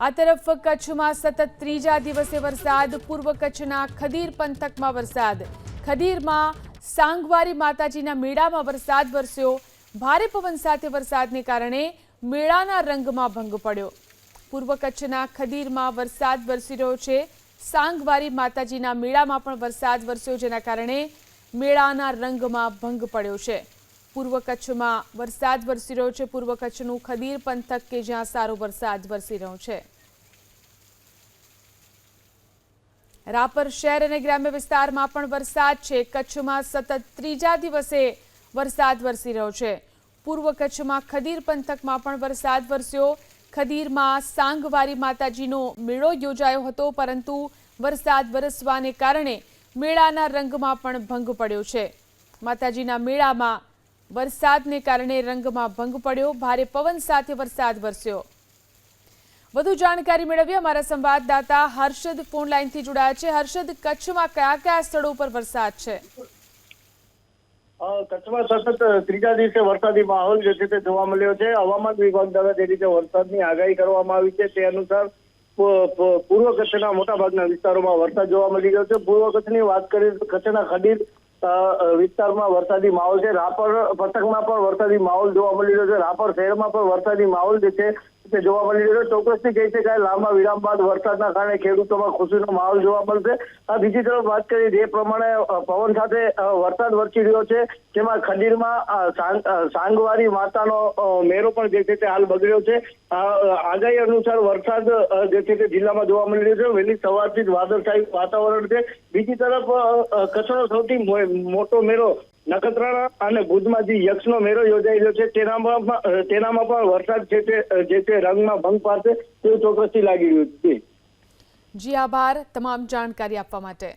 આ તરફ કચ્છમાં સતત ત્રીજા દિવસે વરસાદ, પૂર્વ કચ્છના ખદીર પંથકમાં વરસાદ. ખદીરમાં સાંગવારી માતાજીના મેળામાં વરસાદ વરસ્યો. ભારે પવન સાથે વરસાદને કારણે મેળાના રંગમાં ભંગ પડ્યો. પૂર્વ કચ્છના ખદીરમાં વરસાદ વરસી રહ્યો છે. સાંગવારી માતાજીના મેળામાં પણ વરસાદ વરસ્યો, જેના કારણે મેળાના રંગમાં ભંગ પડ્યો છે. પૂર્વ કચ્છમાં વરસાદ વરસી રહ્યો છે. પૂર્વ કચ્છનું ખદીર પંથક કે જ્યાં સારો વરસાદ વરસી રહ્યો છે. રાપર શહેર અને ગ્રામ્ય વિસ્તારમાં પણ વરસાદ છે. કચ્છમાં સતત ત્રીજા દિવસે વરસાદ વરસી રહ્યો છે. પૂર્વ કચ્છમાં ખદીર પંથકમાં પણ વરસાદ વરસ્યો. ખદીરમાં સાંગવારી માતાજીનો મેળો યોજાયો હતો, પરંતુ વરસાદ વરસવાને કારણે મેળાના રંગમાં પણ ભંગ પડ્યો છે. માતાજીના મેળામાં વરસાદને કારણે રંગમાં ભંગ પડ્યો. ભારે પવન સાથે વરસાદ વરસ્યો. વધુ જાણકારી મેળવીએ અમારા સંવાદદાતા હર્ષદ ફોન જોડાયા છે. હર્ષદ, કચ્છમાં કયા કયા સ્થળો પર વરસાદ છે? કચ્છમાં સતત ત્રીજા દિવસે વરસાદી માહોલ જે છે તે જોવા મળ્યો છે. હવામાન વિભાગ દ્વારા જે રીતે વરસાદની આગાહી કરવામાં આવી છે તે અનુસાર પૂર્વ કચ્છના મોટાભાગના વિસ્તારોમાં વરસાદ જોવા મળી રહ્યો છે. પૂર્વ કચ્છની વાત કરીએ તો કચ્છના ખડીર વિસ્તારમાં વરસાદી માહોલ છે. રાપર પથકમાં પણ વરસાદી માહોલ જોવા મળી રહ્યો છે. રાપર શહેરમાં પણ વરસાદી માહોલ જે છે તે જોવા મળી રહ્યો ચોક્કસથી કહી શકાય, લાંબા વિરામ બાદ વરસાદના કારણે ખેડૂતોમાં ખુશીનો માહોલ જોવા મળશે. બીજી તરફ વાત કરીએ, જે પ્રમાણે પવન સાથે વરસાદ વરસી રહ્યો છે તેમાં ખંડીરમાં સાંગવારી માતાનો મેરો પણ જે છે તે હાલ બગડ્યો છે. આગાહી અનુસાર વરસાદ જે છે તે જિલ્લામાં જોવા મળી રહ્યો છે. વહેલી સવારથી જ વાદળછાયું વાતાવરણ છે. બીજી તરફ કચ્છનો સૌથી મોટો મેળો નખત્રાણા અને ભુજમાં જે યક્ષનો મેળો યોજાઈ રહ્યો છે, તેનામાં તેનામાં પણ વરસાદ છે તે જે છે રંગમાં ભંગ પાડશે તેવું ચોક્કસથી લાગી રહ્યું છે. જી આભાર તમામ જાણકારી આપવા માટે.